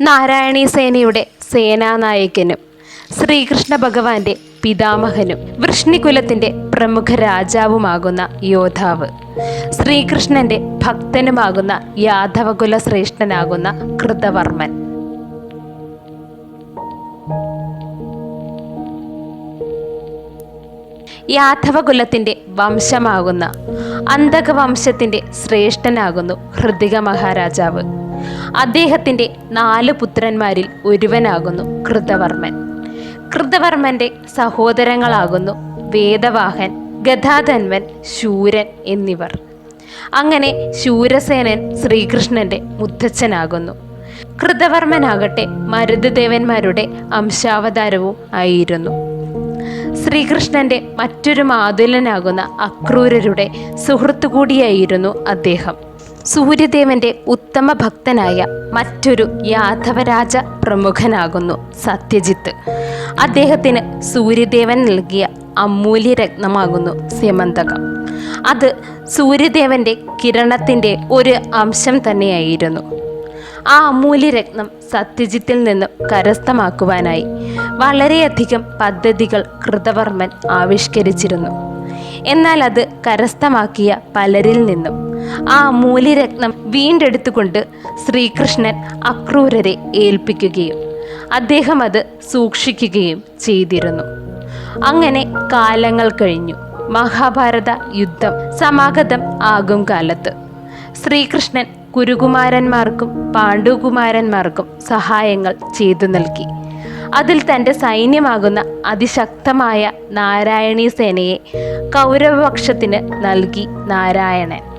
നാരായണീ സേനയുടെ സേനാനായകനും ശ്രീകൃഷ്ണ ഭഗവാന്റെ പിതാമഹനും വൃഷ്ണികുലത്തിന്റെ പ്രമുഖ രാജാവുമാകുന്ന യോദ്ധാവ് ശ്രീകൃഷ്ണന്റെ ഭക്തനുമാകുന്ന യാദവകുല ശ്രേഷ്ഠനാകുന്ന കൃതവർമ്മൻ. യാദവകുലത്തിന്റെ വംശമാകുന്ന അന്തകവംശത്തിന്റെ ശ്രേഷ്ഠനാകുന്നു ഹൃദിക മഹാരാജാവ്. അദ്ദേഹത്തിന്റെ നാല് പുത്രന്മാരിൽ ഒരുവനാകുന്നു കൃതവർമ്മൻ. കൃതവർമ്മന്റെ സഹോദരങ്ങളാകുന്നു വേദവാഹൻ ഗതാധന്വൻ ശൂരൻ എന്നിവർ. അങ്ങനെ ശൂരസേനൻ ശ്രീകൃഷ്ണന്റെ മുത്തച്ഛനാകുന്നു. കൃതവർമ്മനാകട്ടെ മരുതദേവന്മാരുടെ അംശാവതാരവും ആയിരുന്നു. ശ്രീകൃഷ്ണന്റെ മറ്റൊരു മാതുലനാകുന്ന അക്രൂരരുടെ സുഹൃത്തു കൂടിയായിരുന്നു അദ്ദേഹം. സൂര്യദേവന്റെ ഉത്തമ ഭക്തനായ മറ്റൊരു യാദവരാജ പ്രമുഖനാകുന്നു സത്യജിത്ത്. അദ്ദേഹത്തിന് സൂര്യദേവൻ നൽകിയ അമൂല്യ രത്നമാകുന്നു സ്യമന്തകം അത് സൂര്യദേവന്റെ കിരണത്തിന്റെ ഒരു അംശം തന്നെയായിരുന്നു. ആ അമൂല്യരത്നം സത്യജിത്തിൽ നിന്നും കരസ്ഥമാക്കുവാനായി വളരെയധികം പദ്ധതികൾ കൃതവർമ്മൻ ആവിഷ്കരിച്ചിരുന്നു. എന്നാൽ അത് കരസ്ഥമാക്കിയ പലരിൽ നിന്നും ആ മൂല്യരത്നം വീണ്ടെടുത്തുകൊണ്ട് ശ്രീകൃഷ്ണൻ അക്രൂരരെ ഏൽപ്പിക്കുകയും അദ്ദേഹം അത് സൂക്ഷിക്കുകയും ചെയ്തിരുന്നു. അങ്ങനെ കാലങ്ങൾ കഴിഞ്ഞു. മഹാഭാരത യുദ്ധം സമാഗതം ആകും കാലത്ത്. ശ്രീകൃഷ്ണൻ കുരുകുമാരന്മാർക്കും പാണ്ഡുകുമാരന്മാർക്കും സഹായങ്ങൾ ചെയ്തു നൽകി. അതിൽ തന്റെ സൈന്യമാകുന്ന അതിശക്തമായ നാരായണീ സേനയെ കൗരവപക്ഷത്തിന് നൽകി നാരായണൻ.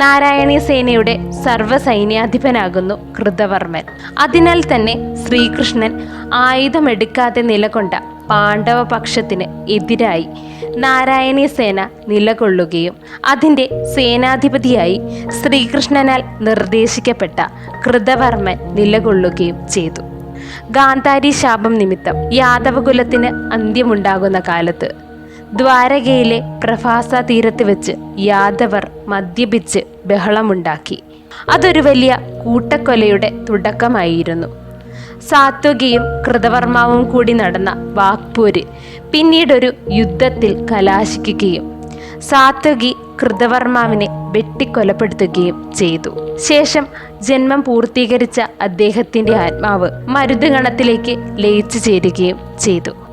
നാരായണീ സേനയുടെ സർവസൈന്യാധിപനാകുന്നു കൃതവർമ്മൻ. അതിനാൽ തന്നെ ശ്രീകൃഷ്ണൻ ആയുധമെടുക്കാതെ നിലകൊണ്ട പാണ്ഡവ പക്ഷത്തിന് എതിരായി നാരായണീ സേന നിലകൊള്ളുകയും അതിന്റെ സേനാധിപതിയായി ശ്രീകൃഷ്ണനാൽ നിർദ്ദേശിക്കപ്പെട്ട കൃതവർമ്മൻ നിലകൊള്ളുകയും ചെയ്തു. ഗാന്ധാരി ശാപം നിമിത്തം യാദവകുലത്തിന് അന്ത്യമുണ്ടാകുന്ന കാലത്ത് ദ്വാരകയിലെ പ്രഭാസ തീരത്ത് വെച്ച് യാദവർ മദ്യപിച്ച് ബഹളമുണ്ടാക്കി. അതൊരു വലിയ കൂട്ടക്കൊലയുടെ തുടക്കമായിരുന്നു. സാത്വകിയും കൃതവർമാവും കൂടി നടന്ന വാക്പൂര് പിന്നീടൊരു യുദ്ധത്തിൽ കലാശിക്കുകയും സാത്വകി കൃതവർമാവിനെ വെട്ടിക്കൊലപ്പെടുത്തുകയും ചെയ്തു. ശേഷം ജന്മം പൂർത്തീകരിച്ച അദ്ദേഹത്തിന്റെ ആത്മാവ് മരുതുഗണത്തിലേക്ക് ലയിച്ചു ചേരുകയും ചെയ്തു.